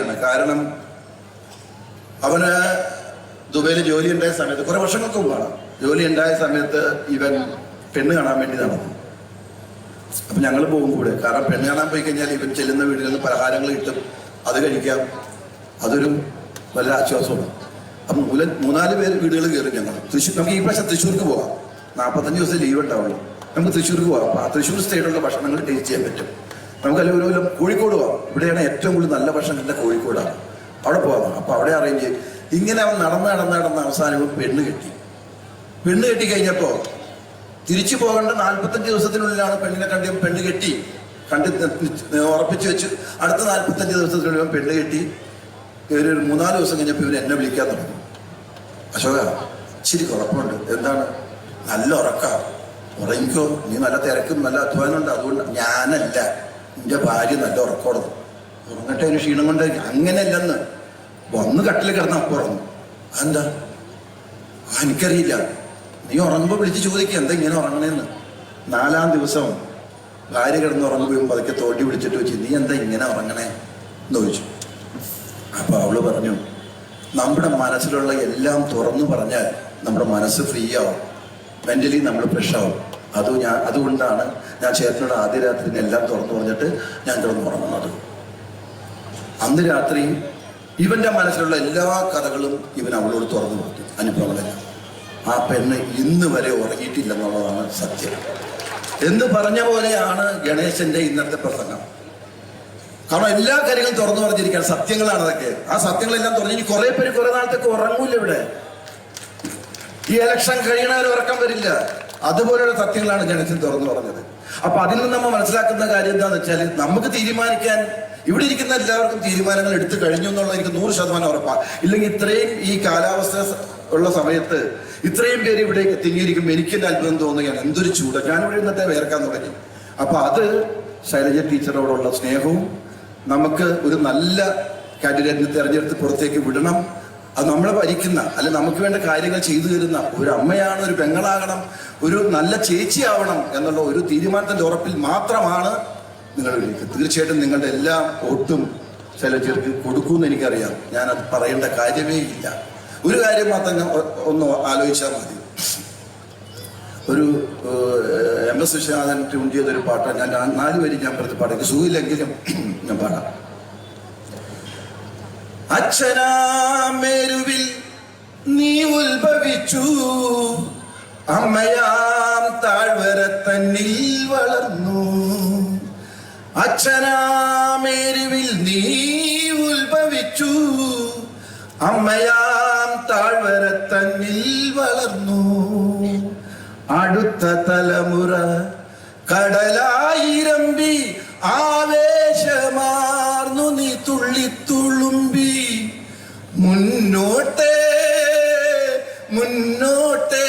ആണ് കാരണം അവന് ദുബൈയിൽ ജോലി ഉണ്ടായ സമയത്ത് കുറെ വർഷങ്ങൾക്ക് മുമ്പാണ്. ജോലി ഉണ്ടായ സമയത്ത് ഇവൻ പെണ്ണ് കാണാൻ വേണ്ടി നടന്നു. അപ്പൊ ഞങ്ങൾ പോകും കൂടെ. കാരണം പെണ്ണ് കാണാൻ പോയി കഴിഞ്ഞാൽ ഇവൻ ചെല്ലുന്ന വീട്ടിൽ നിന്ന് പലഹാരങ്ങൾ കിട്ടും അത് കഴിക്കാം. അതൊരു വളരെ ആശ്വാസമാണ്. അപ്പം മൂല മൂന്നാൽ പേര് വീടുകൾ കയറി ഞങ്ങൾ. തൃശ്ശൂർ നമുക്ക് ഈ പ്രാവശ്യം തൃശ്ശൂർക്ക് പോവാം. നാൽപ്പത്തഞ്ച് ദിവസം ലീവ് ഉണ്ടാവുള്ളൂ. നമുക്ക് തൃശ്ശൂർക്ക് പോവാം. ആ തൃശ്ശൂർ സ്റ്റേറ്റിലുള്ള ഭക്ഷണങ്ങൾ ടേസ്റ്റ് ചെയ്യാൻ പറ്റും. നമുക്ക് അല്ലെങ്കിൽ ഒരു കൊല്ലം കോഴിക്കോട് പോകാം ഇവിടെയാണ് ഏറ്റവും കൂടുതൽ നല്ല ഭക്ഷണം കിട്ടുന്ന കോഴിക്കോടാണ്. അവിടെ പോകാം അപ്പോൾ അവിടെ അറേഞ്ച് ഇങ്ങനെ അവൻ നടന്ന് നടന്ന് നടന്ന് അവസാനം പെണ്ണ് കെട്ടി. പെണ്ണ് കെട്ടി കഴിഞ്ഞപ്പോൾ തിരിച്ചു പോകേണ്ട നാൽപ്പത്തഞ്ച് ദിവസത്തിനുള്ളിലാണ് പെണ്ണിനെ കണ്ടി പെണ്ണ് കെട്ടി. കണ്ട് ഉറപ്പിച്ചു വെച്ച് അടുത്ത നാൽപ്പത്തഞ്ച് ദിവസത്തിനുള്ളിൽ പെണ്ണ് കെട്ടി. ഒരു മൂന്നാൽ ദിവസം കഴിഞ്ഞപ്പോൾ ഇവർ എന്നെ വിളിക്കാൻ തുടങ്ങി. അശോക ഇച്ചിരി കുഴപ്പമുണ്ട്. എന്താണ്? നല്ല ഉറക്ക. ഉറങ്ങിക്കോ. നീ നല്ല തിരക്കും നല്ല അധ്വാനമുണ്ട്. അതുകൊണ്ട് ഞാനല്ല. നിന്റെ ഭാര്യ നല്ല ഉറക്കമുള്ളത് ഉറങ്ങട്ടെ ഒരു ക്ഷീണം കൊണ്ട് അങ്ങനെയല്ലെന്ന്. വന്ന് കട്ടിൽ കിടന്ന് അപ്പം ഉറങ്ങും അതെന്താ എനിക്കറിയില്ല. നീ ഉറങ്ങുമ്പോൾ വിളിച്ച് ചോദിക്കുക എന്താ ഇങ്ങനെ ഉറങ്ങണേന്ന്. നാലാം ദിവസം ഭാര്യ കിടന്ന് ഉറങ്ങുമ്പോൾ പതുക്കെ തോട്ടി വിളിച്ചിട്ട് വെച്ച് നീ എന്താ ഇങ്ങനെ ഉറങ്ങണേ? എന്ന് ചോദിച്ചു. അപ്പൊ അവൾ പറഞ്ഞു നമ്മുടെ മനസ്സിലുള്ള എല്ലാം തുറന്നു പറഞ്ഞാൽ നമ്മുടെ മനസ്സ് ഫ്രീ ആവും. മെന്റലി നമ്മൾ ഫ്രഷ് ആവും. അത് ഞാൻ അതുകൊണ്ടാണ് ഞാൻ ചേട്ടനോട് ആദ്യ രാത്രി എല്ലാം തുറന്നു പറഞ്ഞിട്ട് ഞാൻ തുറന്നു ഉറങ്ങുന്നത്. അന്ന് രാത്രി ഇവന്റെ മനസ്സിലുള്ള എല്ലാ കഥകളും ഇവൻ അവളോട് തുറന്നു കൊടുത്തു. അനുഭവങ്ങളെല്ലാം. ആ പെണ്ണ് ഇന്ന് വരെ ഉറങ്ങിയിട്ടില്ലെന്നുള്ളതാണ് സത്യം. എന്ന് പറഞ്ഞ പോലെയാണ് ഗണേശന്റെ ഇന്നത്തെ പ്രസംഗം. കാരണം എല്ലാ കാര്യങ്ങളും തുറന്നു പറഞ്ഞിരിക്കുകയാണ്. സത്യങ്ങളാണ് അതൊക്കെ. ആ സത്യങ്ങളെല്ലാം തുറന്നു ഇനി കുറെ പേര് കുറെ നാളത്തേക്ക് ഉറങ്ങൂല ഇവിടെ? ഈ ഇലക്ഷൻ കഴിയണവർ ഉറക്കം വരില്ല. അതുപോലെയുള്ള സത്യങ്ങളാണ് ജനത്തിൽ തുറന്നു പറഞ്ഞത്. അപ്പൊ അതിൽ നിന്ന് നമ്മൾ മനസ്സിലാക്കുന്ന കാര്യം എന്താന്ന് വെച്ചാൽ നമുക്ക് തീരുമാനിക്കാൻ ഇവിടെ ഇരിക്കുന്ന എല്ലാവർക്കും തീരുമാനങ്ങൾ എടുത്തു കഴിഞ്ഞു എന്നുള്ള എനിക്ക് നൂറ് ശതമാനം ഉറപ്പാണ് ഇല്ലെങ്കിൽ ഇത്രയും ഈ കാലാവസ്ഥ ഉള്ള സമയത്ത് ഇത്രയും പേര് ഇവിടെ തിങ്ങിയിരിക്കുമ്പോൾ എനിക്ക് തന്നെ അത്ഭുതം തോന്നുകയാണ്. എന്തൊരു ചൂട്. ഇവിടെ ഇന്നത്തെ വേർക്കാൻ തുടങ്ങി അപ്പൊ അത് ശൈലജ ടീച്ചറോടുള്ള സ്നേഹവും നമുക്ക് ഒരു നല്ല കാൻഡിഡേറ്റിനെ തെരഞ്ഞെടുത്ത് പുറത്തേക്ക് വിടണം. അത് നമ്മളെ ഭരിക്കുന്ന അല്ലെ നമുക്ക് വേണ്ട കാര്യങ്ങൾ ചെയ്തു തരുന്ന ഒരു അമ്മയാണ് ഒരു പെങ്ങളാകണം ഒരു നല്ല ചേച്ചിയാവണം എന്നുള്ള ഒരു തീരുമാനത്തിന്റെ ഉറപ്പിൽ മാത്രമാണ് നിങ്ങൾ വിളിക്കുന്നത് തീർച്ചയായിട്ടും നിങ്ങളുടെ എല്ലാ വോട്ടും ചിലർക്ക് കൊടുക്കുമെന്ന് എനിക്കറിയാം. ഞാനത് പറയേണ്ട കാര്യമേ ഇല്ല. ഒരു കാര്യം മാത്രം ഞാൻ ഒന്ന് ആലോചിച്ചാൽ മതി. ഒരു എം എസ് വിശ്വനാഥൻ ട്യൂൺ ചെയ്തൊരു പാട്ടാണ്. ഞാൻ നാല് ഞാൻ പാട്ട് എനിക്ക് സുഖമില്ലെങ്കിലും ഞാൻ പാടാം. അച്ഛനാമേരുവിൽ നീ ഉത്ഭവിച്ചു. അമ്മയാം താഴ്വര തന്നിൽ വളർന്നു. അച്ഛനാമേരുവിൽ നീ ഉത്ഭവിച്ചു. അമ്മയാം താഴ്വര തന്നിൽ വളർന്നു. അടുത്ത തലമുറ കടലായിരമ്പി ആവേശമാർന്നു മുന്നോട്ടേ മുന്നോട്ടേ.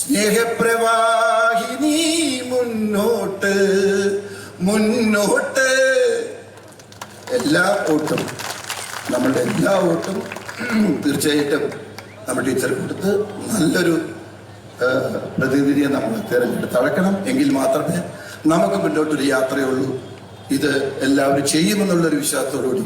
സ്നേഹപ്രവാഹിനി മുന്നോട്ട് മുന്നോട്ട്. എല്ലാ ഓട്ടും നമ്മളുടെ എല്ലാ ഓട്ടും തീർച്ചയായിട്ടും നമ്മൾ ടീച്ചർ കൊടുത്ത് നല്ലൊരു പ്രതിനിധിയെ നമ്മൾ തിരഞ്ഞെടുത്ത് അടക്കണം എങ്കിൽ മാത്രമേ നമുക്ക് മുന്നോട്ടൊരു യാത്രയുള്ളൂ ഇത് എല്ലാവരും ചെയ്യുമെന്നുള്ളൊരു വിശ്വാസത്തോടുകൂടി